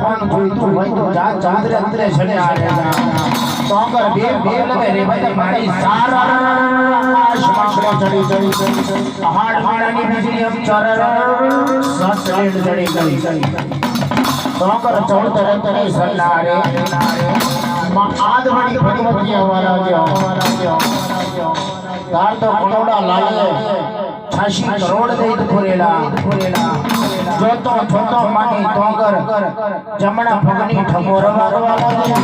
Phone જોઈતું હોય તો જા ચાંદ્રે અંતરે છને આડે રે જા તો કર બે બે લગે રે ભાઈ, મારી સારા. આકાશમાં ચડી ચડી પહાડ માળાની વીજળી અમ ચરર સસ રેડ ચડી ગઈ. તો કર ચૌદ તરે સલ્લા માં આદ વડી ભગવતી અમારા જે તાર તો કરોડા લાલે છાસી કરોડ ફુરેલા ફુરેલા જોતો જોતો માની ટોંગર જમણા પગની ઠગો વાગવા લાગ્યો.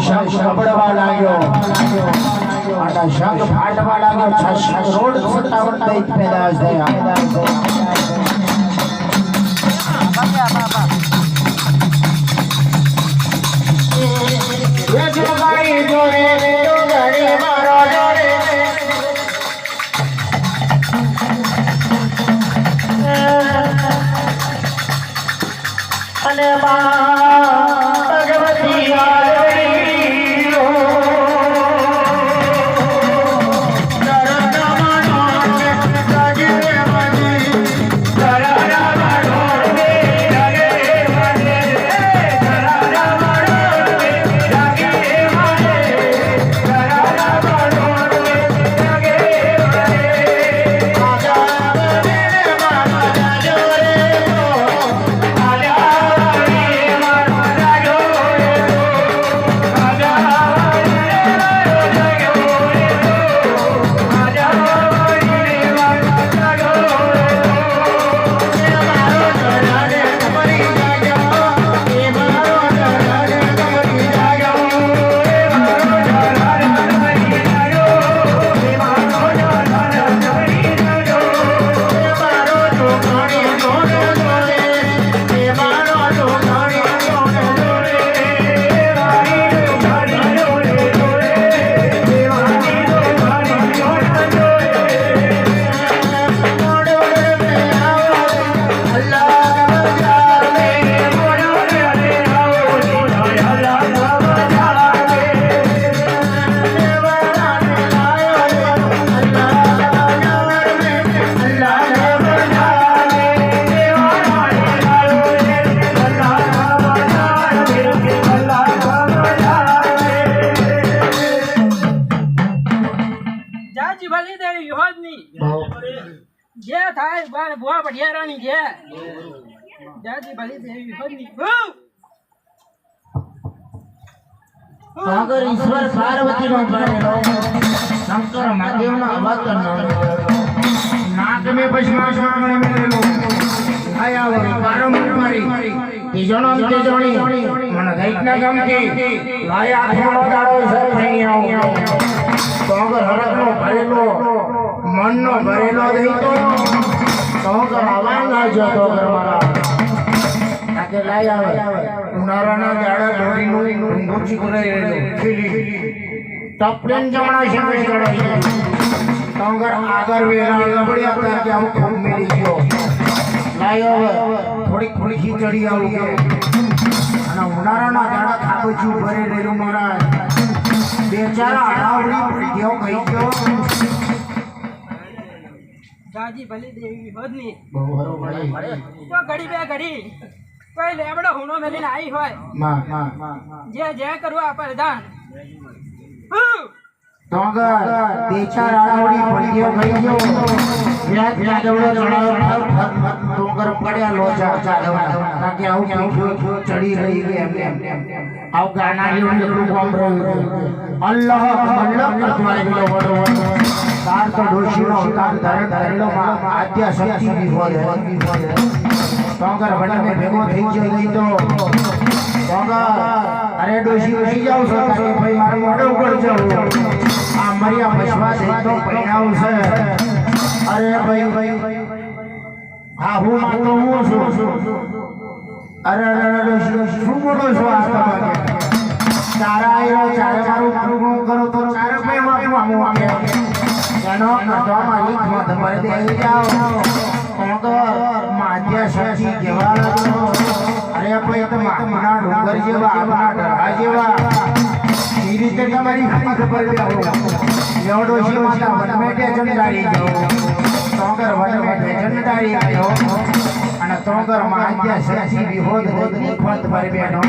શંખ રબડવા લાગ્યો. આટા શંખ ફાટવા લાગ્યો. છ કરોડ સત્તાવન દઈ પેદાશ થયા. અને જાજી ભલી દેવી યોજની જે થાય બાર ભુવા ભડિયારાની જે. જાજી ભલી દેવી યોજની ભૂ! સાગર ઈશ્વર પાર્વતી નો પાડેલો શંકર મહાદેવ નો અવતાર નો નાક મે પશ્મા શ્વામણે મેલેલો આયા વર પારંપર મારી. ઈ જણો તે જણી. મને દૈતના ગમતી લાયા આઠમણો દાડો સર થઈ આવું સાગર હરકનો ભરેલો, મનનો ભરેલો દૈતો સોગર આવા ના જતો મારા આકે લાઈ આવે. ઉનાળાના જાડા ઢોરીનું ઊંઘુચી કરાઈ રહેલું. ખીલી. ટપલેન જમણા શેમે ચડાઈ સોગર આગળ વેરા લબડ્યા હતા કે હું ખૂબ મેળી ગયો. લાઈ હવે થોડીક થોડી ખીચડી આવું અને ઉનાળાના જાડા ખાબચું ભરે રહેલું મારા બેચારા અડાવડી પડી ગયો ગયો. જાજી ભલી દેવી હોદની. બહુ હરો પડી તો ઘડી બે ઘડી. કોઈ લેબડો હુનો મેલીને આવી હોય. માં માં. જે જે કરવા પ્રધાન ભૂ! ટોંગર બેચાર અડાવડી પડી ગયો. કઈ ગયો વ્યાજ વ્યાજ એવડો પડ્યા લોચા ચાલવા કારણ કે આવું ચડી રહી એમ એમ એમ. આવી ગયો વડો વડો તાર તો ડોશીનો અવતાર ધારણ કરેલો માં આદ્ય શક્તિ વિભોર ટોંગર વડને ભેગો થઈ ગયો નહીં તો ટોંગર અરે ડોશી ઉઠી જાવ છો કે ભાઈ, મારે મોઢો ઉપર જવું આ મરિયા બસવા દે તો પરિણામ છે. અરે ભાઈ ભાઈ હા, હું તો હું છું. અરે અરે શું બોલો છો આ તમારે? તારા આયો ચારે મારું મારું કરો, તો ચારે ભાઈ મારું આવું આમે એનો કટો મારી ખોદ પર દે જાઓ. કોંગર માધ્યા શશી કેવા લાગો અરે ભાઈ તો માના ડુંગર જેવા આપના ડરા જેવા. એ રીતે તમારી ખરી ખબર લેવો એવડો છે માતા વનમેટે જંડારી જાઓ કોંગર વનમેટે જંડારી ગયો. અને ત્રોંગરમાં આદ્યા શક્તિ વિહોદ રજની ખોત પર બેનો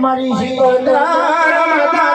મારી શિકોતરા